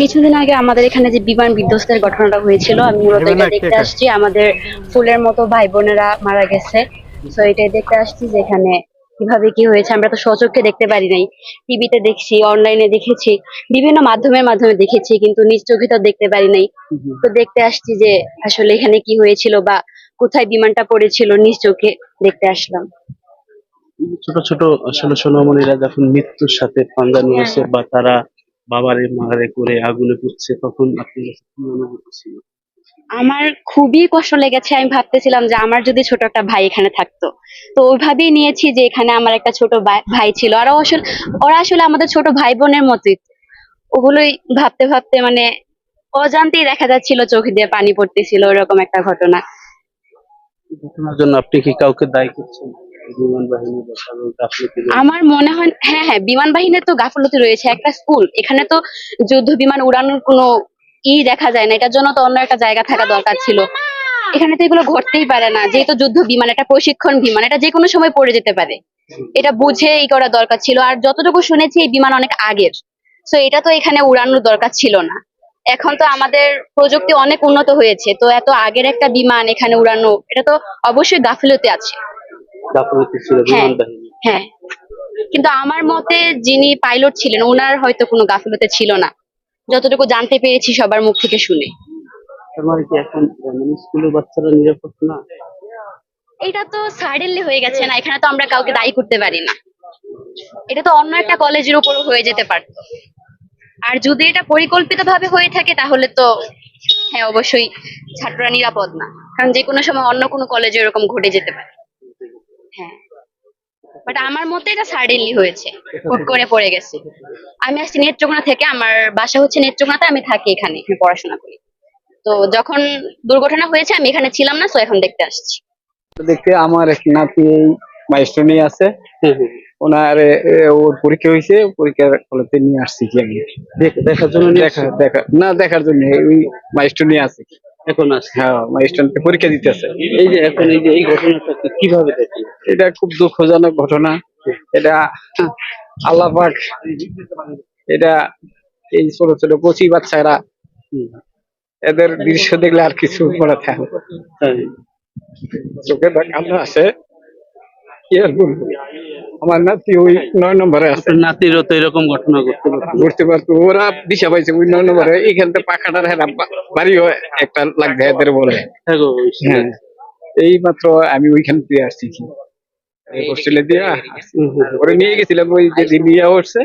কিছুদিন আগে আমাদের এখানে যে বিমান বিধ্বস্তের ঘটনাটা হয়েছিল আমি মূলত এটা দেখতে আসছি। আমাদের ফুলের মতো ভাই বোনেরা মারা গেছে। তো এটাই দেখতে আসছি যে এখানে কীভাবে কি হয়েছে। আমরা তো সচক্ষে দেখতে পারি নাই। টিভিতে দেখছি অনলাইনে দেখেছি বিভিন্ন মাধ্যমের মাধ্যমে দেখেছি কিন্তু নিজ চোখে তো দেখতে পারি নাই। তো দেখতে আসছি যে আসলে এখানে কি হয়েছিল বা কোথায় বিমানটা পড়েছিল নিজ চোখে দেখতে আসলাম। ছোট ছোট আসলে সোনামণিরা যখন মৃত্যুর সাথে পাঞ্জা নিয়েছে বা তারা বাবারে মারে করে আগুনে পুড়ছে তখন আপনি কাছে কি অনুভূতি ছিল আমার খুবই কষ্ট লেগেছে। আমি ভাবতেছিলাম যে আমার যদি ছোট একটা ভাই এখানে থাকতো। তো ওইভাবেই নিয়েছি যে এখানে আমার একটা ছোট ভাই- ভাই ছিল। আর আসলে ওরা আসলে আমাদের ছোট ভাই বোনের মতোই। ওগুলোই ভাবতে ভাবতে মানে অজান্তেই দেখা যাচ্ছিল চোখ দিয়ে পানি পড়তেছিল ওরকম একটা ঘটনা। ঘটনার জন্য আপনি কি কাউকে দায়ী করছেন? আমার মনে হয় হ্যাঁ হ্যাঁ বিমান বাহিনীর তো গাফলতি রয়েছে, একটা স্কুল এখানে তো যুদ্ধ বিমান উড়ানোর কোনো ই দেখা যায় না, এটার জন্য তো অন্য একটা জায়গা থাকা দরকার ছিল। এখানে তো এগুলো ঘটতেই পারে না, যেহেতু যুদ্ধ বিমান, এটা প্রশিক্ষণ বিমান, এটা যে কোনো সময় পড়ে যেতে পারে। এটা বুঝে ই করা দরকার ছিল, আর যতটুকু শুনেছি, এই বিমান অনেক আগের। তো এটা তো এখানে উড়ানোর দরকার ছিল না। এখন তো আমাদের প্রযুক্তি অনেক উন্নত হয়েছে, তো এত আগের একটা বিমান এখানে উড়ানো, এটা তো অবশ্যই গাফিলতি আছে। গাফিলতি ছিল বিমান বাহিনী। হ্যাঁ। কিন্তু আমার মতে যিনি পাইলট ছিলেন ওনার হয়তো কোনো গাফিলতি ছিল না। যতটুকু জানতে পেরেছি সবার মুখ থেকে শুনে। তার মানে কি এখন স্কুলের বাচ্চারা নিরাপদ না? এটা তো সাডেনলি হয়ে গেছে না এখানে তো আমরা কাউকে দায়ী করতে পারি না। এটা তো অন্য একটা কলেজের উপর হয়ে যেতে পারত আর যদি এটা পরিকল্পিত ভাবে হয়ে থাকে তাহলে তো হ্যাঁ অবশ্যই ছাত্ররা নিরাপদ না। কারণ যে কোনো সময় অন্য কোনো কলেজে এরকম ঘটে যেতে পারে। হ্যাঁ। বাট আমার মতে এটা সাডেনলি হয়েছে। হুট করে পড়ে গেছে। আমি আসছি নেত্রকোনা থেকে আমার বাসা হচ্ছে নেত্রকোনাতে আমি থাকি এখানে এখানে পড়াশোনা করি। তো যখন দুর্ঘটনা হয়েছে আমি এখানে ছিলাম না তো এখন দেখতে আসছি। দেখতে আমার এক নাতি এই মাইস্টনে আছে। ওনার ওর পরীক্ষা হয়েছে পরীক্ষার ফলতে নিয়ে আসছি কি আমি। দেখার জন্য দেখা দেখা না দেখার জন্য ওই মাইস্টনে আছে। এখন আসছে হ্যাঁ মাইস্টনকে পরীক্ষা দিতে আছে এই যে এখন এই যে এই ঘটনাটা কীভাবে দেখেন এটা খুব দুঃখজনক ঘটনা। এটা আল্লাহ পাক এটা এই ছোট ছোট কচি বাচ্চারা এদের দৃশ্য দেখলে আর কিছু মনে থাকে চোখে কান্না আছে। কি আর বলব? আমার নাতি ওই নয় নম্বরে আছে। নাতিরও তো এরকম ঘটনা ঘটতে ঘুরতে পারতো। ওরা দিশা পাইছে ওই নয় নম্বরে। এইখান থেকে পাখাটার হেরা বাড়িও একটা লাগবে এদের বলে। হ্যাঁ হ্যাঁ। এই মাত্র আমি ওইখান থেকে আসছি। কি হোস্টেলে দিয়া আসছি। ওরে নিয়ে গেছিলাম ওই যে দিন নিয়ে উঠছে।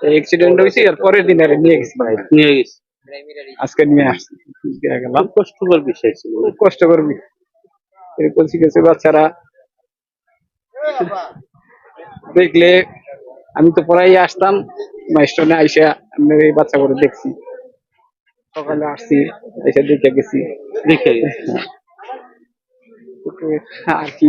অ্যাক্সিডেন্ট হয়েছে আর পরের দিন আরে নিয়ে গেছি বাইরে। নিয়ে গেছে। আজকে নিয়ে আসছি। দিয়ে গেলাম। খুব কষ্টকর বিষয় ছিল। খুব কষ্ট করবি এরকম শিখেছে বাচ্চারা। দেখলে আমি তো পড়াই আসতাম মাস্টনে আইসা আমি এই বাচ্চা করে দেখছি। সকালে আসছি এসে দেখে গেছি। দেখে আর কি।